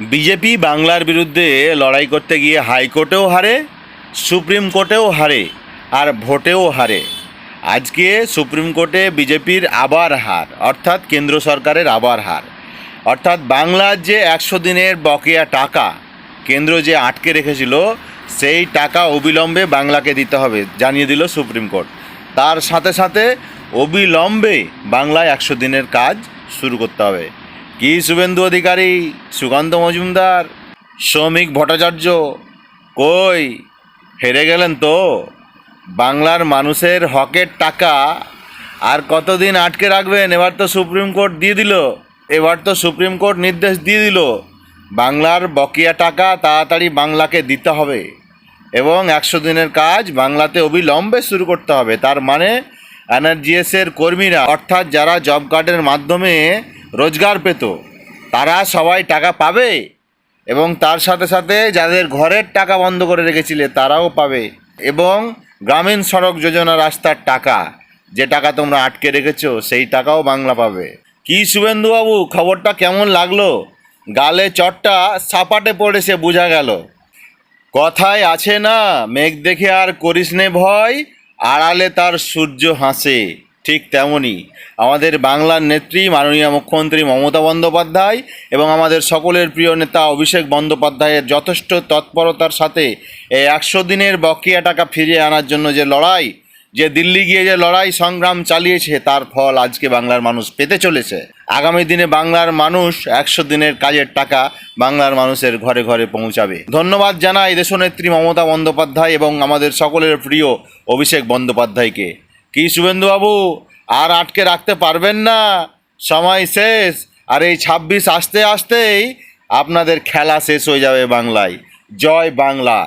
BJP বাংলার বিরুদ্ধে লড়াই করতে গিয়ে হাইকোর্টেও হারে, সুপ্রিম কোর্টেও হারে, আর ভোটেও হারে। আজকে সুপ্রিম কোর্টে বিজেপির আবার হার, অর্থাৎ কেন্দ্র সরকারের আবার হার। অর্থাৎ বাংলার যে একশো দিনের বকেয়া টাকা কেন্দ্র যে আটকে রেখেছিল, সেই টাকা অবিলম্বে বাংলাকে দিতে হবে, জানিয়ে দিল সুপ্রিম কোর্ট। তার সাথে সাথে অবিলম্বে বাংলায় একশো দিনের কাজ শুরু করতে হবে। কি শুভেন্দু অধিকারী? সুকান্ত মজুমদার? শ্রমিক ভট্টাচার্য? কই? হেরে গেলেন তো? বাংলার মানুষের হকের টাকা আর কতদিন আটকে রাখবেন? এবার তো সুপ্রিম কোর্ট দিয়ে দিল। এবার তো সুপ্রিম কোর্ট নির্দেশ দিয়ে দিল। বাংলার বকেয়া টাকা তাড়াতাড়ি বাংলাকে দিতে হবে এবং একশো দিনের কাজ বাংলাতে অবিলম্বে শুরু করতে হবে। তার মানে এনআরজিএসের কর্মীরা, অর্থাৎ যারা জব কার্ডের মাধ্যমে রোজগার পেত। তারা সবাই টাকা পাবে এবং তার সাথে সাথে যাদের ঘরের টাকা বন্ধ করে রেখেছিলে তারাও পাবে। এবং গ্রামীণ সড়ক যোজনা রাস্তার টাকা, যে টাকা তোমরা আটকে রেখেছো সেই টাকাও বাংলা পাবে। কি শুভেন্দুবাবু, খবরটা কেমন লাগল? গালে চটটা সাপাটে পড়েছে বোঝা গেল। কথায় আছে না, মেঘ দেখে আর করিস নে ভয়, আড়ালে তার সূর্য হাসে। ঠিক তেমনই। আমাদের বাংলার নেত্রী মাননীয় মুখ্যমন্ত্রী মমতা বন্দ্যোপাধ্যায় এবং আমাদের সকলের প্রিয় নেতা অভিষেক বন্দ্যোপাধ্যায়ের যথেষ্ট তৎপরতার সাথে এই একশো দিনের বকেয়া টাকা ফিরিয়ে আনার জন্য যে লড়াই, যে দিল্লি গিয়ে যে লড়াই সংগ্রাম চালিয়েছে, তার ফল আজকে বাংলার মানুষ পেতে চলেছে। আগামী দিনে বাংলার মানুষ একশো দিনের কাজের টাকা বাংলার মানুষের ঘরে ঘরে পৌঁছাবে। ধন্যবাদ জানাই দেশনেত্রী মমতা বন্দ্যোপাধ্যায় এবং আমাদের সকলের প্রিয় অভিষেক বন্দ্যোপাধ্যায়কে। কি শুভেন্দুবাবু? আর আটকে রাখতে পারবেন না। সময় শেষ। আর এই ছাব্বিশ আসতে আসতেই আপনাদের খেলা শেষ হয়ে যাবে বাংলায়। জয় বাংলা।